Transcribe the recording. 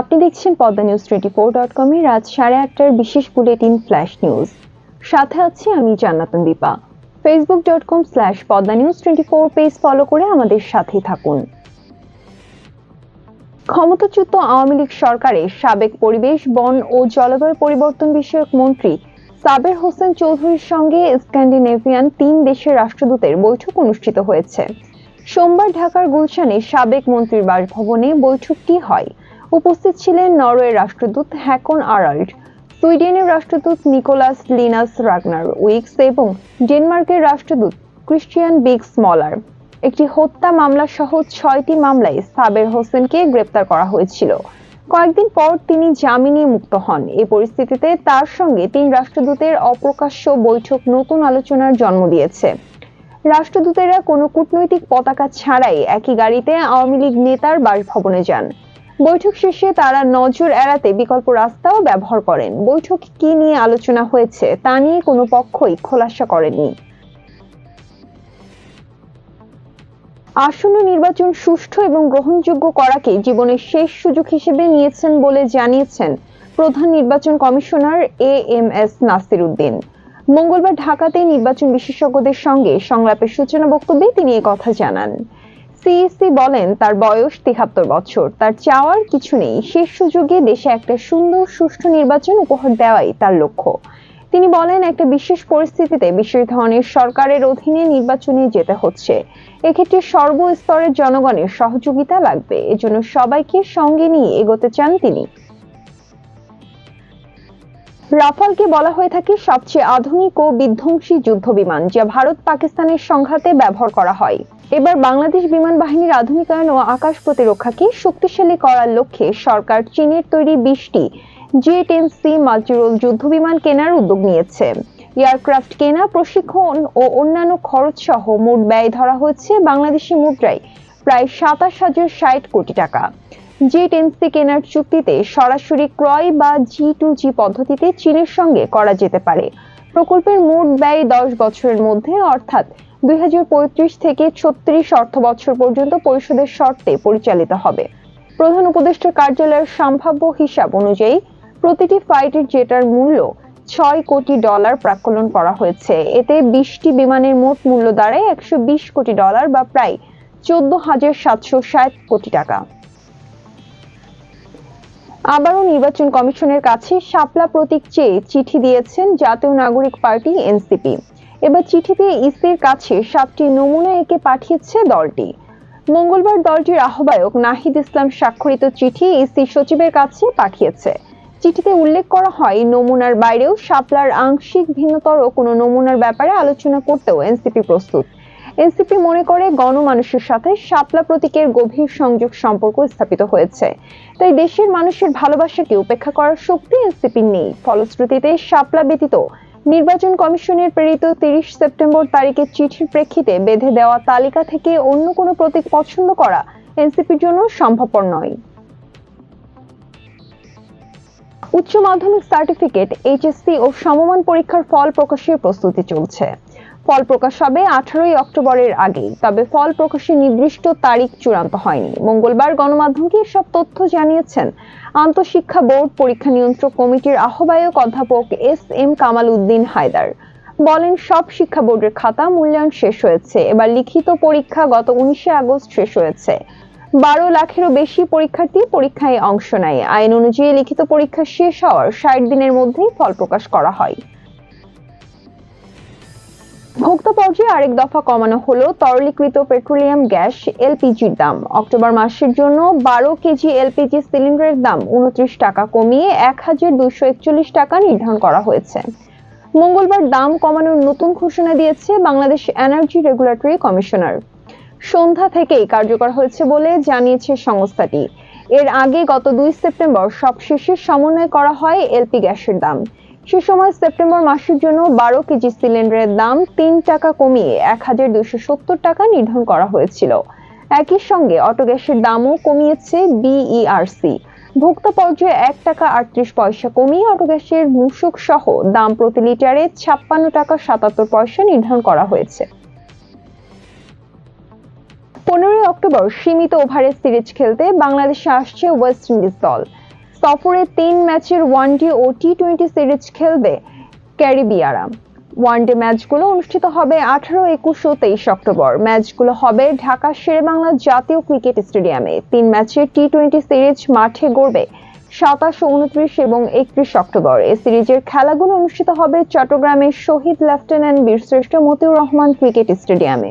আপনি দেখছেন Padma news twenty four dot কমে রাত সাড়ে আটটার বিশেষ বুলেটিন ফ্ল্যাশ নিউজ সাথে আছি আমি Jannatun Dipa. Facebook dot com slash Padma news twenty four page follow করে আমাদের সাথেই থাকুন। ক্ষমতাচ্যুত আওয়ামী লীগ সরকারের সাবেক পরিবেশ, বন ও জলবায়ু পরিবর্তন বিষয়ক মন্ত্রী সাবের হোসেন চৌধুরীর সঙ্গে স্ক্যান্ডিনেভিয়ান তিন দেশের রাষ্ট্রদূতের বৈঠক অনুষ্ঠিত হয়েছে। সোমবার ঢাকার গুলশানে সাবেক মন্ত্রীর বাসভবনে বৈঠকটি হয়? উপস্থিত ছিলেন নরওয়ের রাষ্ট্রদূত হ্যাকন আরাল্ড, সুইডেনের রাষ্ট্রদূত নিকোলাস লিনাস রাগনার উইক্স এবং ডেনমার্কের রাষ্ট্রদূত ক্রিশ্চিয়ান বিগ স্মলার। একটি হত্যা মামলা সহ ছয়টি মামলায় সাবের হোসেনকে গ্রেপ্তার করা হয়েছিল। কয়েকদিন পর তিনি জামিনে মুক্ত হন। এই পরিস্থিতিতে তার সঙ্গে তিন রাষ্ট্রদূতের অপ্রকাশ্য বৈঠক নতুন আলোচনার জন্ম দিয়েছে। রাষ্ট্রদূতেরা কোনো কূটনৈতিক পতাকা ছাড়াই একই গাড়িতে আওয়ামী লীগ নেতার বাসভবনে যান। বৈঠক শেষে তারা নজর এড়াতে বিকল্প রাস্তাও ব্যবহার করেন। বৈঠক কি নিয়ে আলোচনা হয়েছে তা নিয়ে কোনো পক্ষই খোলাসা করেনি আসন্ন নির্বাচন সুষ্ঠু এবং গ্রহণযোগ্য করাকে জীবনের শেষ সুযোগ হিসেবে নিয়েছেন বলে জানিয়েছেন প্রধান নির্বাচন commissioner A M S Nasir Uddin. মঙ্গলবার ঢাকাতে নির্বাচন বিশেষজ্ঞদের সঙ্গে সংলাপের সূচনা বক্তব্যে তিনি কথা জানান। সিইসি বলেন, তার বয়স তিহাত্তর বছর। তার চাওয়ার কিছু নেই। শেষ সুযোগে দেশে একটা সুন্দর, সুষ্ঠু নির্বাচন উপহার দেওয়াই তার লক্ষ্য। তিনি বলেন, একটা বিশেষ পরিস্থিতিতে বিশেষ ধরনের সরকারের অধীনে নির্বাচনে যেতে হচ্ছে। এক্ষেত্রে সর্বস্তরের জনগণের সহযোগিতা লাগবে। এজন্য সবাইকে সঙ্গে নিয়ে এগোতে চান তিনি। রাফালকে বলা হয়ে থাকে সবচেয়ে আধুনিক ও বিধ্বংসী যুদ্ধ বিমান, যা ভারত পাকিস্তানের সংঘাতে ব্যবহার করা হয়। এবার বাংলাদেশ বিমান বাহিনীর আধুনিকায়ন ও আকাশ প্রতিরক্ষাকে শক্তিশালী করার লক্ষ্যে সরকার চীনের তৈরি বিশটি জি টেন সি মাল্টিরোল যুদ্ধ বিমান কেনার উদ্যোগ নিয়েছে। এয়ারক্রাফট কেনা, প্রশিক্ষণ ও অন্যান্য খরচ সহ মোট ব্যয় ধরা হয়েছে বাংলাদেশি মুদ্রায় প্রায় সাতাশ হাজার ষাট কোটি টাকা। জি টেন সি কেনার চুক্তিতে সরাসরি ক্রয় বা জি টু জি পদ্ধতিতে চীনের সঙ্গে করা যেতে পারে। প্রকল্পের মোট ব্যয় দশ বছরের মধ্যে, অর্থাৎ দুই হাজার পঁয়ত্রিশ থেকে ছত্রিশ অর্থ বছর পর্যন্ত পরিষদের শর্তে পরিচালিত হবে। প্রধান উপদেষ্টার কার্যালয়ের সম্ভাব্য হিসাব অনুযায়ী প্রতিটি ফাইটার জেটার মূল্য ছয় কোটি ডলার প্রাকলন করা হয়েছে। এতে বিশটি বিমানের মোট মূল্য দাঁড়ায় একশো বিশ কোটি ডলার বা প্রায় চোদ্দ হাজার সাতশো কোটি টাকা। আবারও নির্বাচন কমিশনের কাছে শাপলা প্রতীক চেয়ে চিঠি দিয়েছেন জাতীয় নাগরিক পার্টি এনসিপি। এবার চিঠিতে ইসির কাছে সাতটি নমুনা এঁকে পাঠিয়েছে দলটি। মঙ্গলবার দলটির আহ্বায়ক নাহিদ ইসলাম স্বাক্ষরিত চিঠি ইসি সচিবের কাছে পাঠিয়েছে। চিঠিতে উল্লেখ করা হয়, নমুনার বাইরেও শাপলার আংশিক ভিন্নতর কোনো নমুনার ব্যাপারে আলোচনা করতেও এনসিপি প্রস্তুত। এনসিপি মনে করে গণমানুষের সাথে শাপলা প্রতীকের গভীর সংযোগ সম্পর্ক স্থাপিত হয়েছে। তাই দেশের মানুষের ভালোবাসাকে উপেক্ষা করার শক্তি এনসিপির নেই। ফলশ্রুতিতে শাপলা ব্যতীত নির্বাচন কমিশনের প্রেরিত তিরিশ সেপ্টেম্বর তারিখের চিঠির প্রেক্ষিতে বেঁধে দেওয়া তালিকা থেকে অন্য কোনো প্রতীক পছন্দ করা এনসিপির জন্য সম্ভবপর নয়। উচ্চ মাধ্যমিক সার্টিফিকেট, এইচএসসি ও সমমান পরীক্ষার ফল প্রকাশের প্রস্তুতি চলছে। ফল প্রকাশ হবে আঠারোই অক্টোবরের আগে তবে ফল প্রকাশের নির্দিষ্ট তারিখ চূড়ান্ত হয়নি। মঙ্গলবার গণমাধ্যমকে এসব তথ্য জানিয়েছেন? আন্তঃশিক্ষা বোর্ড, পরীক্ষা নিয়ন্ত্রক কমিটির আহ্বায়ক অধ্যাপক এস এম কামাল উদ্দিন হায়দার বলেন, সব শিক্ষা বোর্ডের খাতা মূল্যায়ন শেষ হয়েছে। এবার লিখিত পরীক্ষা গত উনিশে আগস্ট শেষ হয়েছে। বারো লাখেরও বেশি পরীক্ষার্থী পরীক্ষায় অংশ নেয়। আইন অনুযায়ী লিখিত পরীক্ষা শেষ হওয়ার ষাট দিনের মধ্যেই ফল প্রকাশ করা হয়। ভোক্তা পর্যায়ে আরেক দফা কমানো হলো তরলীকৃত পেট্রোলিয়াম গ্যাস এলপিজির দাম। অক্টোবর মাসের জন্য বারো কেজি এলপিজি সিলিন্ডারের দাম উনত্রিশ টাকা কমিয়ে এক হাজার দুইশো একচল্লিশ টাকা নির্ধারণ করা হয়েছে। মঙ্গলবার দাম কমানোর নতুন ঘোষণা দিয়েছে বাংলাদেশ এনার্জি রেগুলেটরি কমিশনার। সন্ধ্যা থেকেই কার্যকর হয়েছে বলে জানিয়েছে সংস্থাটি। এর আগে গত দুই সেপ্টেম্বর সবশেষে সমন্বয় করা হয় এলপি গ্যাসের দাম। সে সময় সেপ্টেম্বর মাসের জন্য বারো কেজি সিলিন্ডারের দাম তিন টাকা কমিয়ে এক হাজার দুইশো সত্তর টাকা নির্ধারণ করা হয়েছিল। একই সঙ্গে অটো গ্যাসের দামও কমিয়েছে বিইআরসি ভোক্তা পর্যায়ে এক টাকা আটত্রিশ পয়সা কমিয়ে অটো গ্যাসের মূসক সহ দাম প্রতি লিটারে ছাপ্পান্ন টাকা সাতাত্তর পয়সা নির্ধারণ করা হয়েছে। পনেরোই অক্টোবর সীমিত ওভারের সিরিজ খেলতে বাংলাদেশে আসছে ওয়েস্ট ইন্ডিজ দল। সফরে তিন ম্যাচের ওয়ানডে ও টি টোয়েন্টি সিরিজ খেলবে ক্যারিবিয়ারা। ওয়ানডে ম্যাচগুলো অনুষ্ঠিত হবে আঠারো, একুশ ও তেইশ অক্টোবর। ম্যাচগুলো হবে ঢাকা শেরেবাংলা জাতীয় ক্রিকেট স্টেডিয়ামে। তিন ম্যাচের টি টোয়েন্টি সিরিজ মাঠে গড়বে সাতাশ, উনত্রিশ এবং একত্রিশ অক্টোবর। এই সিরিজের খেলাগুলো অনুষ্ঠিত হবে চট্টগ্রামের শহীদ লেফটেন্যান্ট বীরশ্রেষ্ঠ মতিউর রহমান ক্রিকেট স্টেডিয়ামে।